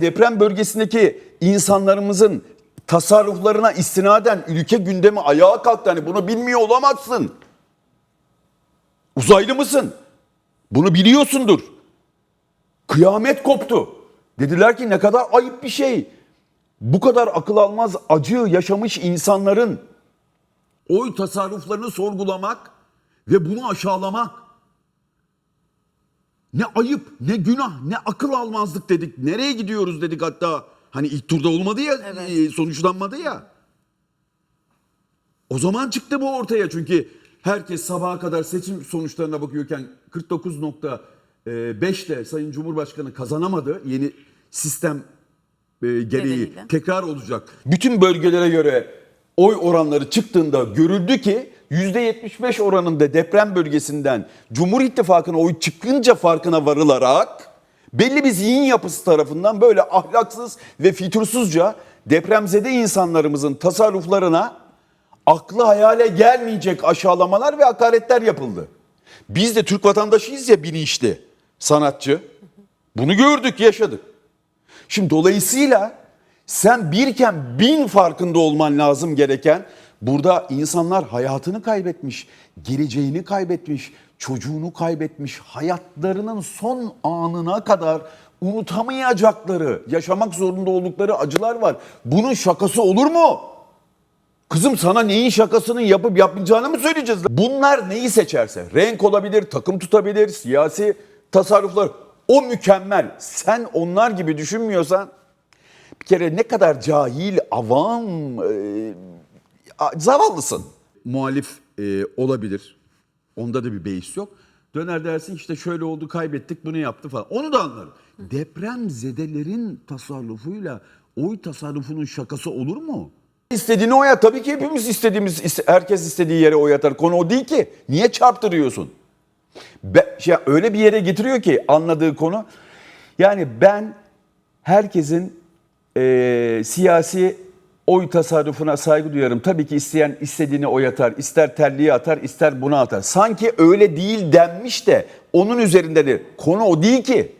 Deprem bölgesindeki insanlarımızın tasarruflarına istinaden ülke gündemi ayağa kalktı. Hani bunu bilmiyor olamazsın. Uzaylı mısın? Bunu biliyorsundur. Kıyamet koptu. Dediler ki ne kadar ayıp bir şey. Bu kadar akıl almaz acı yaşamış insanların oy tasarruflarını sorgulamak ve bunu aşağılamak. Ne ayıp, ne günah, ne akıl almazlık dedik. Nereye gidiyoruz dedik hatta. Hani ilk turda olmadı ya, Evet. e, sonuçlanmadı ya. O zaman çıktı bu ortaya çünkü herkes sabaha kadar seçim sonuçlarına bakıyorken 49.5'te Sayın Cumhurbaşkanı kazanamadı. Yeni sistem e, gereği Nedeniyle. tekrar olacak. Bütün bölgelere göre oy oranları çıktığında görüldü ki %75 oranında deprem bölgesinden Cumhur İttifakı'na oy çıkınca farkına varılarak belli bir zihin yapısı tarafından böyle ahlaksız ve fütursuzca depremzede insanlarımızın tasarruflarına aklı hayale gelmeyecek aşağılamalar ve hakaretler yapıldı. Biz de Türk vatandaşıyız ya bilinçli, sanatçı. Bunu gördük, yaşadık. Şimdi dolayısıyla sen birken bin farkında olman lazım gereken burada insanlar hayatını kaybetmiş, geleceğini kaybetmiş, çocuğunu kaybetmiş, hayatlarının son anına kadar unutamayacakları, yaşamak zorunda oldukları acılar var. Bunun şakası olur mu? Kızım sana neyin şakasını yapıp yapmayacağını mı söyleyeceğiz? Bunlar neyi seçerse, renk olabilir, takım tutabilir, siyasi tasarruflar. O mükemmel. Sen onlar gibi düşünmüyorsan bir kere ne kadar cahil, avam, e, zavallısın. Muhalif e, olabilir. Onda da bir beis yok. Döner dersin işte şöyle oldu kaybettik bunu yaptı falan. Onu da anlarım. Depremzedelerin tasarrufuyla oy tasarrufunun şakası olur mu? İstediğini oyat. Tabii ki hepimiz istediğimiz, iste- herkes istediği yere oy atar. Konu o değil ki. Niye çarptırıyorsun? Be, şey, öyle bir yere getiriyor ki anladığı konu. Yani ben herkesin eee, siyasi oy tasarrufuna saygı duyarım. Tabii ki isteyen istediğini oy atar, ister terliğe atar, ister buna atar. Sanki öyle değil denmiş de onun üzerindedir. Konu o değil ki.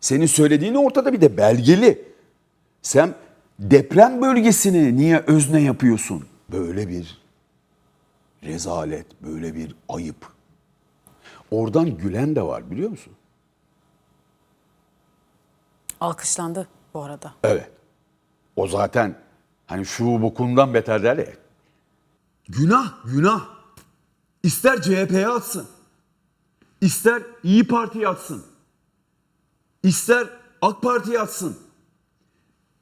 Senin söylediğin ortada bir de belgeli. Sen deprem bölgesini niye özne yapıyorsun? Böyle bir rezalet, böyle bir ayıp. Oradan gülen de var biliyor musun? Alkışlandı bu arada. Evet. O zaten hani şu bokundan beter derler ya. Günah, günah. İster CHP'ye atsın. ister İyi Parti'ye atsın. ister AK Parti'ye atsın.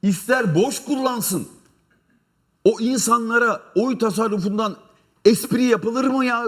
ister boş kullansın. O insanlara oy tasarrufundan espri yapılır mı ya?